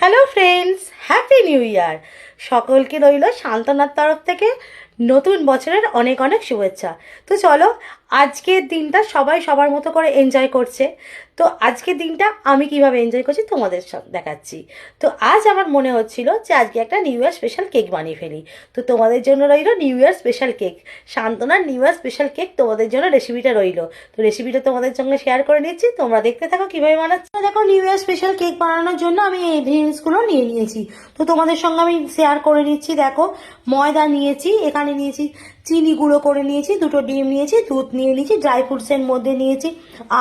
hello friends. Happy new year সকলকে রইল শান্তনার তরফ থেকে নতুন বছরের অনেক অনেক শুভেচ্ছা। তো চলো, আজকের দিনটা সবাই সবার মতো করে এনজয় করছে। তো আজকের দিনটা আমি কীভাবে এনজয় করছি তোমাদের দেখাচ্ছি। তো আজ আমার মনে হচ্ছিল যে আজকে একটা নিউ ইয়ার স্পেশাল কেক বানিয়ে ফেলি। তো তোমাদের জন্য রইল নিউ ইয়ার স্পেশাল কেক শান্তনার নিউ ইয়ার স্পেশাল কেক তোমাদের জন্য রেসিপিটা রইল। তো রেসিপিটা তোমাদের সঙ্গে শেয়ার করে নিচ্ছি। তোমরা দেখতে থাকো কীভাবে বানাচ্ছি। দেখো নিউ ইয়ার স্পেশাল কেক বানানোর জন্য আমি এই ইনগ্রিডিয়েন্টসগুলো নিয়ে নিয়েছি। তো তোমাদের সঙ্গে আমি শেয়ার করে নিচ্ছি, দেখো, ময়দা নিয়েছি, এখানে নিয়েছি চিনি গুঁড়ো করে নিয়েছি, দুটো ডিম নিয়েছি, দুধ নিয়ে নিয়েছি ড্রাই ফ্রুটসের মধ্যে নিয়েছি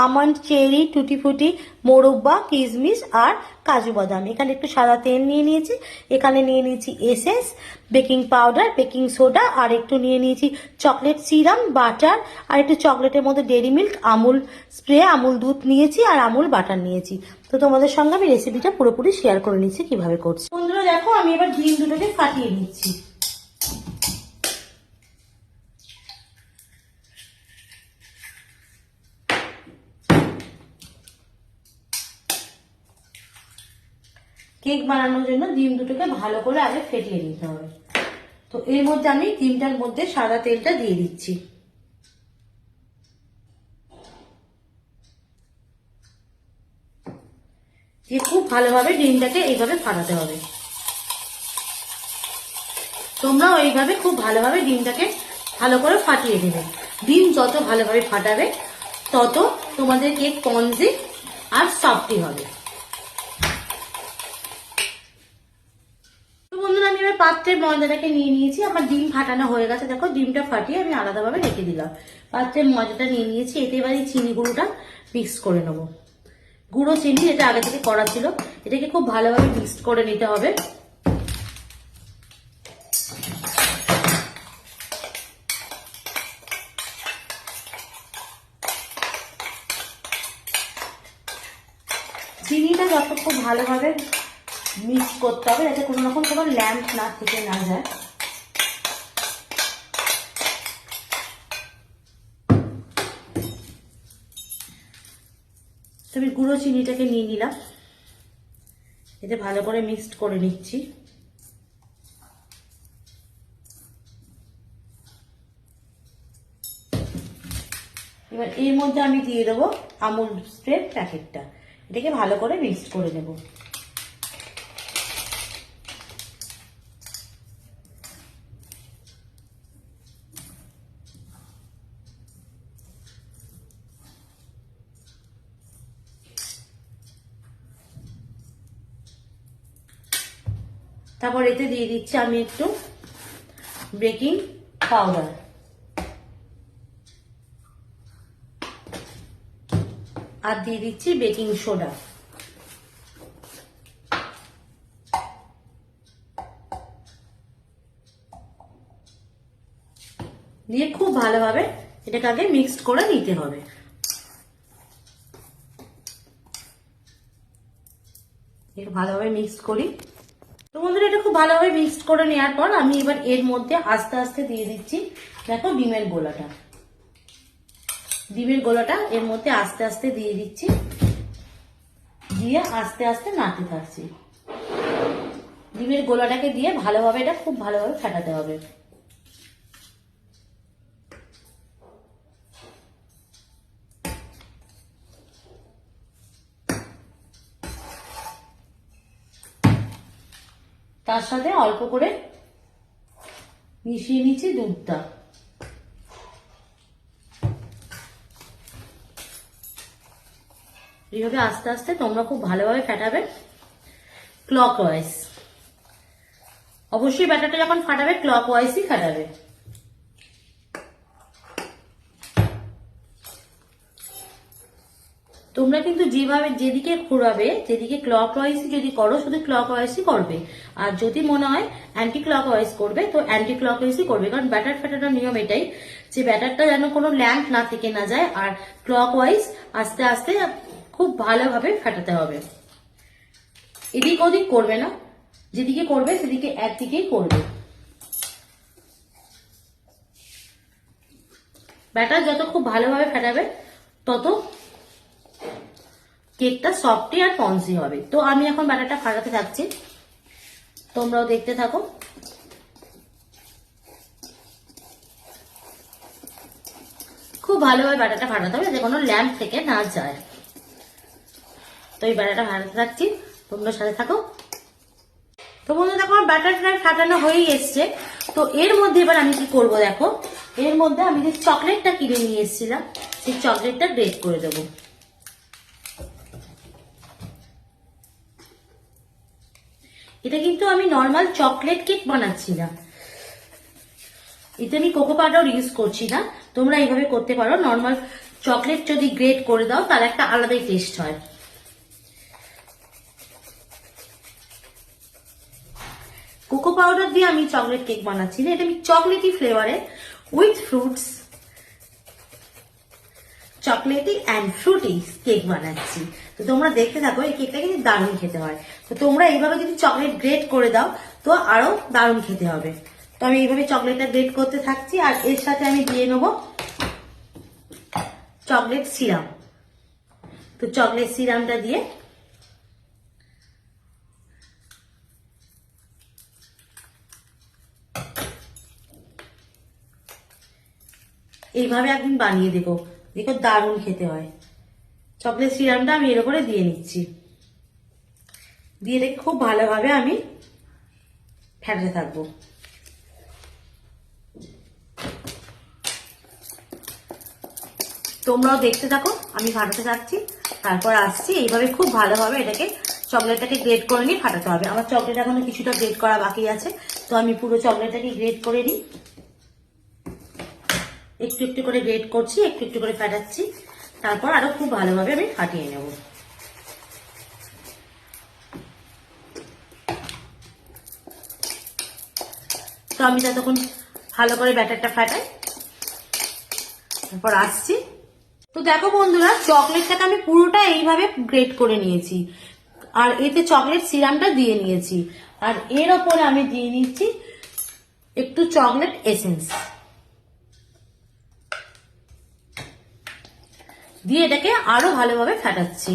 আমন্ড চেরি টুটি ফুটি মোরব্বা কিশমিশ আর কাজু বাদাম। এখানে একটু সাদা তেল নিয়ে নিয়েছি। এখানে নিয়ে নিয়েছি এসএস, বেকিং পাউডার, বেকিং সোডা, আর একটু নিয়ে নিয়েছি চকলেট সিরাম, বাটার, আর একটু চকলেটের মধ্যে dairy milk, Amul spray, Amul দুধ নিয়েছি, আর আমুল বাটার নিয়েছি। তো তোমাদের সঙ্গে আমি রেসিপিটা পুরোপুরি শেয়ার করে নিচ্ছি কীভাবে করছি। বন্ধুরা, দেখো, আমি এবার ডিম দুটোকে ফাটিয়ে নিচ্ছি। কেক বানানোর জন্য ডিম দুটোকে ভালো করে আগে ফেটিয়ে নিতে হবে। তো এর মধ্যে আমি ডিমটার মধ্যে সাদা তেলটা দিয়ে দিচ্ছি। দিয়ে খুব ভালোভাবে ডিমটাকে এইভাবে ফাটাতে হবে। তোমরা এইভাবে খুব ভালোভাবে ডিমটাকে ভালো করে ফাটিয়ে দেবে ডিম যত ভালোভাবে ফাটাবে, তত তোমাদের কেক পঞ্জি আর সফটি হবে তো বন্ধুরা আমি এবার পাত্রে ময়দাটাকে নিয়ে নিয়েছি। আমার ডিম ফাটানো হয়ে গেছে। দেখো, ডিমটা ফাটিয়ে আমি আলাদাভাবে রেখে দিলাম। পাত্রে ময়দাটা নিয়ে নিয়েছি। এতে এবার এই চিনি গুঁড়োটা মিক্স করে নেব। গুঁড়ো চিনি, এটা আগে থেকে করা ছিল। এটাকে খুব ভালোভাবে মিক্স করে নিতে হবে। চিনিটা যত খুব ভালোভাবে মিক্স করতে হবে যাতে কোনো রকম তোমার ল্যাম্প না থেকে না যায়। আমি গুঁড়ো চিনিটাকে নিয়ে নিলাম। এতে ভালো করে মিক্সড করে নিচ্ছি। এবার এর মধ্যে আমি দিয়ে দেবো আমুল স্প্রে প্যাকেটটা এটাকে ভালো করে মিক্সড করে নেব। তারপর এতে দিয়ে দিচ্ছি আমি একটু বেকিং পাউডার। আর দিয়ে দিচ্ছি বেকিং সোডা। দিয়ে খুব ভালোভাবে এটাকে আগে মিক্সড করে নিতে হবে। ভালোভাবে মিক্সড করি। তো বন্ধুরা, এটা খুব ভালোভাবে মিক্সড করে নেওয়ার পর আমি এবার এর মধ্যে আস্তে আস্তে দিয়ে দিচ্ছি, দেখো ডিমের গোলাটা। ডিমের গোলাটা এর মধ্যে আস্তে আস্তে দিয়ে দিচ্ছি, দিয়ে আস্তে আস্তে নাতে থাকছি। ডিমের গোলাটাকে দিয়ে ভালোভাবে এটা খুব ভালোভাবে ফেটাতে হবে। তার সাথে অল্প করে মিশিয়ে নিচ্ছি দুধটা। এইভাবে আস্তে আস্তে তোমরা খুব ভালোভাবে ফাটাবে ক্লক ওয়াইজ অবশ্যই ব্যাটারটা যখন ফাটাবে ক্লক ওয়াইজই ফাটাবে। তোমরা কিন্তু যেভাবে যেদিকে ঘোরাবে, যেদিকে ক্লক ওয়াইজ যদি করো, শুধু ক্লক ওয়াইজই করবে। আর যদি মনে হয় অ্যান্টি ক্লক ওয়াইজ করবে, তো অ্যান্টি ক্লক ওয়াইজই করবে। কারণ ব্যাটার ফ্যাটাটার নিয়ম এটাই যে ব্যাটারটা যেন কোনো ল্যাম্প না থেকে না যায়, আর ক্লক ওয়াইজ আস্তে আস্তে খুব ভালোভাবে ফাটাতে হবে। এদিক ওদিক করবে না। যেদিকে করবে, সেদিকে একদিকেই করবে। ব্যাটার যত খুব ভালোভাবে ফেটাবে, তত কেকটা সফটি আর পন্সি হবে। তো আমি এখন ব্যাটারটা ফাটাতে থাকছি। তোমরাও দেখতে থাকো। খুব ভালোভাবে ব্যাটারটা ফাটাতে হবে যাতে কোনো ল্যাম্প থেকে না যায়। তো এই ব্যাটারটা ফাটাতে থাকছি। তোমরা সাথে থাকো। তো বন্ধু, দেখো, আমার ব্যাটারটা ফাটানো হয়েই এসছে। তো এর মধ্যে এবার আমি কি করব, দেখো? এর মধ্যে আমি যে চকলেটটা কিনে নিয়ে এসেছিলাম, সেই চকলেটটা গ্রেট করে দেবো। এটা কিন্তু আমি নর্মাল চকলেট কেক বানাচ্ছি না। এতে আমি কোকো পাউডার ইউজ করছি না। তোমরা এইভাবে করতে পারো। নর্মাল চকলেট যদি গ্রেট করে দাও, তার একটা আলাদাই টেস্ট হয়। কোকো পাউডার দিয়ে আমি চকলেট কেক বানাচ্ছি না। এটা আমি chocolatey ফ্লেভারে with fruits chocolatey and fruity cake বানাচ্ছি। তো তোমরা দেখতে থাকো, এই কেকটা কিন্তু দারুণ খেতে হয়। তো তোমরা এইভাবে যদি চকলেট গ্রেট করে দাও, তো আরও দারুণ খেতে হবে। তো আমি এইভাবে চকলেটটা গ্রেট করতে থাকছি, আর এর সাথে আমি দিয়ে নেব চকলেট সিরাম তো চকলেট সিরামটা দিয়ে এইভাবে একদিন বানিয়ে দেখো দেখো দারুণ খেতে হয়। চকলেট সিরামটা আমি এর উপরে দিয়ে নিচ্ছি। দিয়ে রেখে খুব ভালোভাবে আমি ফেটে থাকব। তোমরাও দেখতে থাকো, আমি ফাটাতে থাকছি। তারপর আসছি, এইভাবে খুব ভালোভাবে এটাকে চকলেটটাকে গ্রেড করে নিয়ে ফাটাতে হবে। আমার চকলেট এখনও কিছুটা গ্রেড করা বাকি আছে, তো আমি পুরো চকলেটটাকে গ্রেড করে নিই। একটু একটু করে গ্রেট করছি, একটু একটু করে ফাটাচ্ছি। তারপর আরও খুব ভালোভাবে আমি ফাটিয়ে নেব। তো আমি ততক্ষণ ভালো করে ব্যাটারটা ফাটাই, তারপর আসছি। তো দেখো বন্ধুরা, চকলেটটাকে আমি পুরোটা এইভাবে গ্রেট করে নিয়েছি। আর এতে চকলেট সিরামটা দিয়ে নিয়েছি। আর এর ওপরে আমি দিয়ে নিচ্ছি একটু চকলেট এসেন্স। দিয়ে এটাকে আরও ভালোভাবে ফাটাচ্ছি।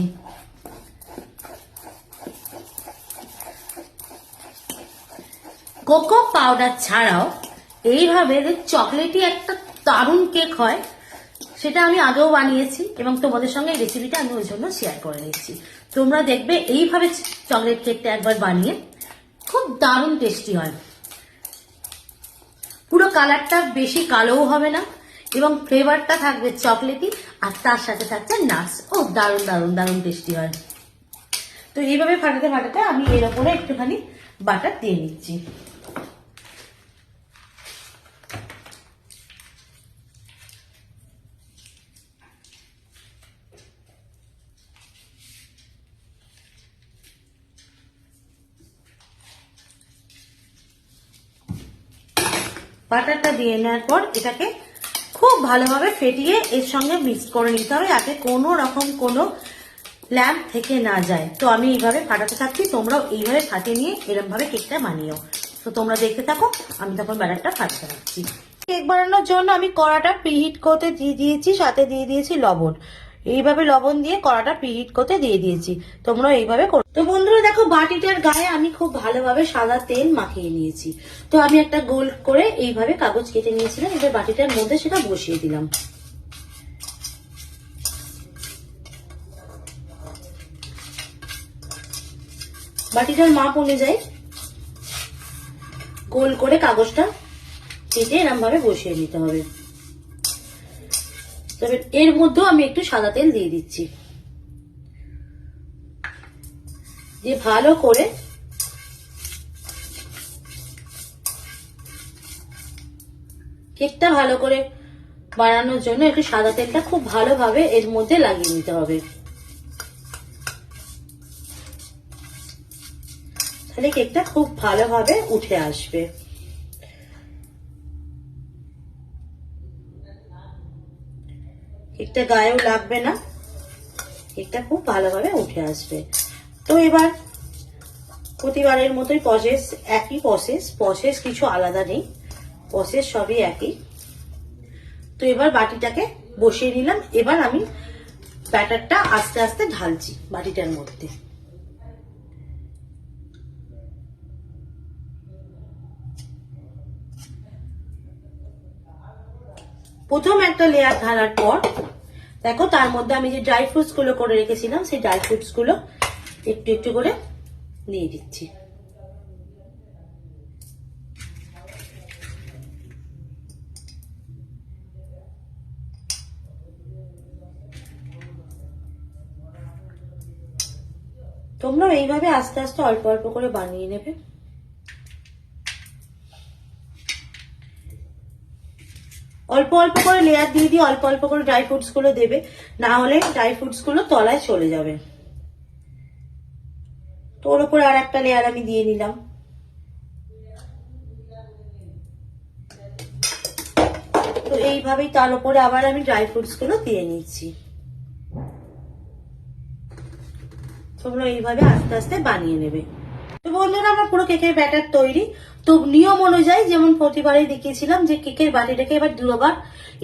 কোকো পাউডার ছাড়াও এইভাবে যে চকলেটই একটা দারুণ কেক হয়, সেটা আমি আগেও বানিয়েছি এবং তোমাদের সঙ্গে এই রেসিপিটা আমি ওই জন্য শেয়ার করে নিচ্ছি তোমরা দেখবে এইভাবে চকলেট কেকটা একবার বানিয়ে খুব দারুণ টেস্টি হয়। পুরো কালারটা বেশি কালোও হবে না। এবং ফ্লেভারটা থাকবে চকলেটি আর তার সাথে থাকছে নাটস ও দারুণ দারুণ দারুণ টেস্টি হয়। তো এইভাবে ফাটাতে ফাটাতে আমি এর ওপরে একটুখানি বাটার দিয়ে নিচ্ছি। বাটারটা দিয়ে নেওয়ার পর এটাকে খুব ভালোভাবে ফেটিয়ে এর সঙ্গে মিক্স করে নিতে হবে যাতে কোনো রকম কোনো ল্যাম্প থেকে না যায়। তো আমি এইভাবে ফাটাতে থাকছি, তোমরাও এইভাবে ফাটিয়ে নিয়ে এরমভাবে কেকটা বানিও তো তোমরা দেখতে থাকো, আমি তখন ব্যাটারটা ফাটতে থাকছি কেক বানানোর জন্য আমি কড়াটা প্রিহিট করতে দিয়ে দিয়েছি, সাথে দিয়ে দিয়েছি লবণ। এইভাবে লবণ দিয়ে কড়াটা প্রিহিট করতে দিয়ে দিয়েছি। তোমরা এইভাবে করো। তো বন্ধুরা, দেখো বাটিটার গায়ে আমি খুব ভালোভাবে সাদা তেল মাখিয়ে নিয়েছি। তো আমি একটা গোল করে এইভাবে কাগজ কেটে নিয়েছিলাম, এবার বাটিটার মধ্যে সেটা বসিয়ে দিলাম। বাটিটার মাপ অনুযায়ী গোল করে কাগজটা কেটে এরম ভাবে বসিয়ে নিতে হবে। তবে এর মধ্যেও আমি একটু সাদা তেল দিয়ে দিচ্ছি। দিয়ে ভালো করে কেকটা ভালো করে বানানোর জন্য একটু সাদা তেলটা খুব ভালোভাবে এর মধ্যে লাগিয়ে নিতে হবে। তাহলে কেকটা খুব ভালোভাবে উঠে আসবে। কেকটা গায়েও লাগবে না। এটা খুব ভালোভাবে উঠে আসবে। তো এবার প্রতিবারের মতোই প্রসেস একই প্রসেস প্রসেস কিছু আলাদা নেই। প্রসেস সবই একই। তো এবার বাটিটাকে বসিয়ে নিলাম। এবার আমি ব্যাটারটা আস্তে আস্তে ঢালছি বাটিটার মধ্যে। প্রথম একটা লেয়ার ঢালার পর দেখো, তার মধ্যে আমি যে ড্রাই ফ্রুটসগুলো করে রেখেছিলাম, সেই ড্রাই ফ্রুটসগুলো একটু একটু করে দিয়ে দিচ্ছি তোমরা এইভাবে আস্তে আস্তে অল্প অল্প করে বানিয়ে নেবে। অল্প অল্প করে লেয়ার দিয়ে দিয়ে অল্প অল্প করে ড্রাই ফ্রুটসগুলো দেবে। না হলে ড্রাই ফ্রুটসগুলো তলায় চলে যাবে। তো ওর উপরে আর একটা লেয়ার আমি দিয়ে নিলাম। তো এইভাবেই তার উপরে আবার আমি ড্রাই ফ্রুটসগুলো দিয়ে নিচ্ছি। তোমরা এইভাবে আস্তে আস্তে বানিয়ে নেবে। তো বন্ধুরা আমার পুরো কেকের ব্যাটার তৈরি। তো নিয়ম অনুযায়ী যেমন প্রতিবারই দেখিয়েছিলাম যে কেকের বাটিটাকে এবার দুবার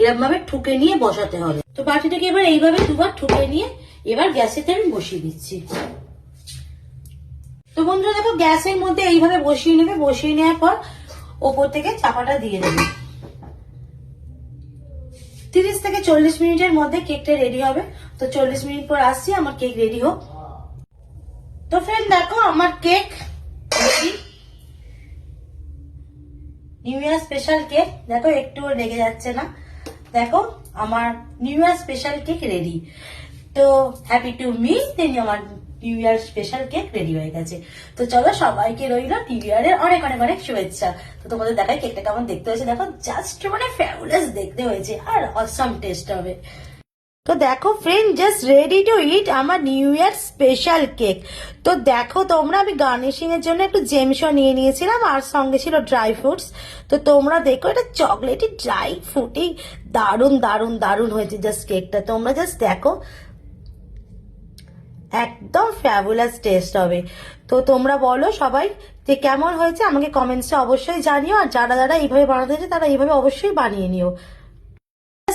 এরকম ভাবে ঠুকে নিয়ে বসাতে হবে। তো বাটিটাকে এবার এইভাবে দুবার ঠুকে নিয়ে এবার গ্যাসেতে আমি বসিয়ে দিচ্ছি। তো বন্ধুরা, দেখো গ্যাসের মধ্যে এইভাবে বসিয়ে নেবে। বসিয়ে নেওয়ার পর ওপর থেকে চাপাটা দিয়ে দেবে। তিরিশ থেকে চল্লিশ মিনিটের মধ্যে কেকটা রেডি হবে। তো চল্লিশ মিনিট পর আসছি, আমার কেক রেডি হোক। তো ফ্রেন্ড দেখো আমার cake new year special cake দেখো, একটুও লেগে যাচ্ছে না। দেখো, আমার new year special cake ready তো হ্যাপি টু মি তিনি আমার new year special cake ready হয়ে গেছে। তো চলো, সবাইকে রইল নিউ ইয়ারের অনেক অনেক অনেক শুভেচ্ছা। তো তোমাদের দেখায় কেকটা কেমন দেখতে হয়েছে। দেখো জাস্ট মানে ফ্যাবুলাস দেখতে হয়েছে। আর অসম টেস্ট হবে। তো দেখো friend just ready to eat আমার নিউ ইয়ার স্পেশাল কেক তো দেখো তোমরা, আমি গার্নিশিং এর জন্য একটু জেমসও নিয়ে নিয়েছিলাম, আর সঙ্গে ছিল ড্রাই ফ্রুটস তো তোমরা দেখো, এটা চকলেটি ড্রাই ফ্রুটি দারুণ দারুণ দারুণ হয়েছে জাস্ট কেকটা তোমরা জাস্ট দেখো, একদম ফ্যাবুলাস টেস্ট হবে। তো তোমরা বলো সবাই, যে কেমন হয়েছে আমাকে কমেন্টসে অবশ্যই জানিও, আর যারা যারা এইভাবে বানাতে তারা এইভাবে অবশ্যই বানিয়ে নিও।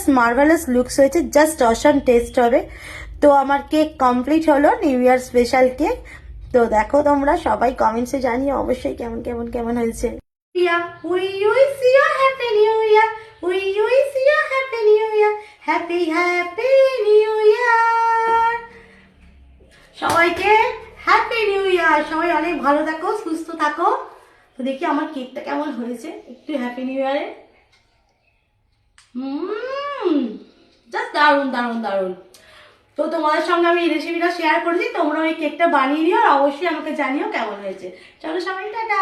জাস্ট মার্ভেলাস লুকস হয়েছে জাস্ট অসাম টেস্ট হবে। তো আমার কেক কমপ্লিট হলো নিউ ইয়ার স্পেশাল কেক তো দেখো তোমরা সবাই কমেন্টসে জানিও অবশ্যই কেমন কেমন কেমন হয়েছে। We wish you new year we wish you new year happy happy সবাইকে হ্যাপি নিউ ইয়ার সবাই অনেক ভালো থাকো, সুস্থ থাকো। তো দেখি আমার কেকটা কেমন হয়েছে, একটু হ্যাপি নিউ ইয়ারে হুম। জাস্ট দারুণ দারুণ দারুণ। তো তোমাদের সঙ্গে আমি এই রেসিপিটা শেয়ার করেছি, তোমরা ওই কেকটা বানিয়ে নিও আর অবশ্যই আমাকে জানিও কেমন হয়েছে। চলো সবাই, টাটা।